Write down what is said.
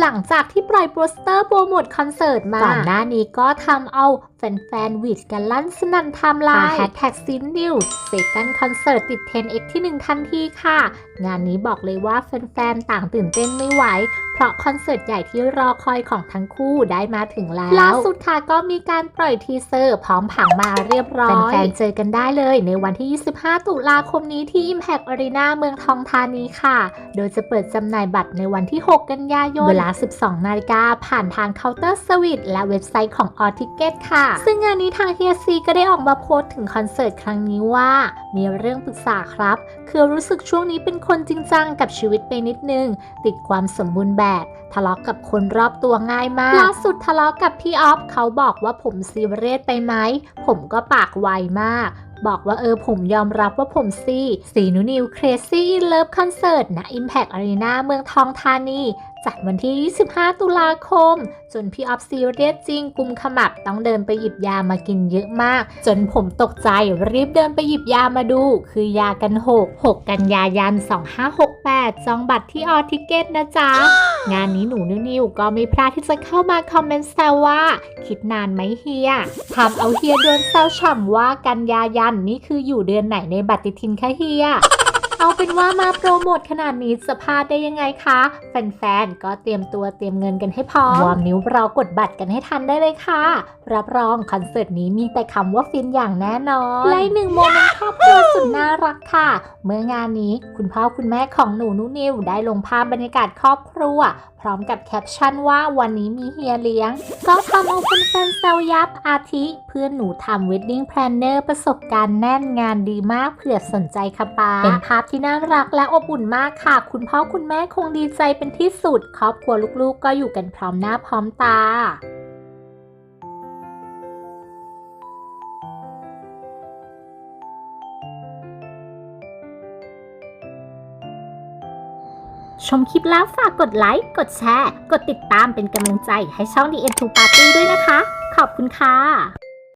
หลังจากที่ปล่อยโปสเตอร์โปรโมทคอนเสิร์ตมาก่อนหน้านี้ก็ทำเอา แฟนๆหวิดกันลั่นสนั่นไทม์ไลน์แฮชแท็กซินนิวเซกันคอนเสิร์ตติด 10x ที่ 1 ทันทีค่ะ งานนี้บอกเลยว่าแฟนๆต่างตื่นเต้นไม่ไหว เพราะคอนเสิร์ตใหญ่ที่รอคอยของทั้งคู่ได้มาถึงแล้วล่าสุดค่ะก็มีการปล่อยทีเซอร์พร้อมผังมาเรียบร้อยแฟนๆเจอกันได้เลยในวันที่ 25 ตุลาคมนี้ที่ Impact Arena เมืองทองธานีค่ะ โดยจะเปิดจำหน่ายบัตรในวันที่ 6 กันยายนเวลา 12 นาฬิกาผ่านทางเคาน์เตอร์สวิตและเว็บไซต์ของ a l l Ticket ค่ะซึ่งงานนี้ทางเฮียซีก็ได้ออกมาโพสต์ถึงคอนเสิร์ตครั้งนี้ว่า มีเรื่องปรึกษาครับ คือรู้สึกช่วงนี้เป็นคนจริงจังกับชีวิตไปนิดนึง ติดความสมบูรณ์แบบ ทะเลาะกับคนรอบตัวง่ายมากล่าสุดทะเลาะกับพี่ออฟเขาบอกว่าผมซีเรียสไปไหม ผมก็ปากไวมากบอกว่าเออผมยอมรับว่าผมซีสีนุนิว Crazy in Love Concert ณ Impact Arena เมืองทองธานี จัดวันที่ 25 ตุลาคม จนพี่ออฟซีเรียสจริงกุมขมับต้องเดินไปหยิบยามากินเยอะมาก จนผมตกใจรีบเดินไปหยิบยามาดู คือยากันหก6กันยายัน 2568 จองบัตรที่ออทิเกตนะจ๊ะ งานนี้หนูนิวๆก็ไม่พลาดที่จะเข้ามาคอมเมนต์แซวว่า คิดนานไหมเฮียทำเอาเฮียโดนแซวฉ่ำว่ากันยายันนี่คืออยู่เดือนไหนในบัตรติทินคะเฮีย เอาเป็นว่ามาโปรโมทขนาดนี้จะพลาดได้ยังไงคะ แฟนๆ ก็เตรียมตัวเตรียมเงินกันให้พร้อมวอร์มนิ้วรอกดบัตรกันให้ทันได้เลยค่ะ รับรองคอนเสิร์ตนี้มีแต่คำว่าฟินอย่างแน่นอน และอีกหนึ่งโมเมนต์ครอบครัวสุดน่ารักค่ะ เมื่องานนี้คุณพ่อคุณแม่ของหนูนุนิวได้ลงภาพบรรยากาศครอบครัว พร้อมกับแคปชั่นว่าวันนี้มีเฮียเลี้ยง ก็ทำเอาแฟนๆแซวยับอาทิ เพื่อนหนูทำ wedding planner ประสบการณ์แน่นงานดีมากเผื่อสนใจค่ะป้าเป็นภาพที่น่ารักและอบอุ่นมากค่ะ คุณพ่อคุณแม่คงดีใจเป็นที่สุด ครอบครัวลูกๆ ก็อยู่กันพร้อมหน้าพร้อมตาชมคลิปแล้วฝากกดไลค์ กดแชร์ กดติดตามเป็นกำลังใจให้ช่อง The End to Party ด้วยนะคะ ขอบคุณค่ะ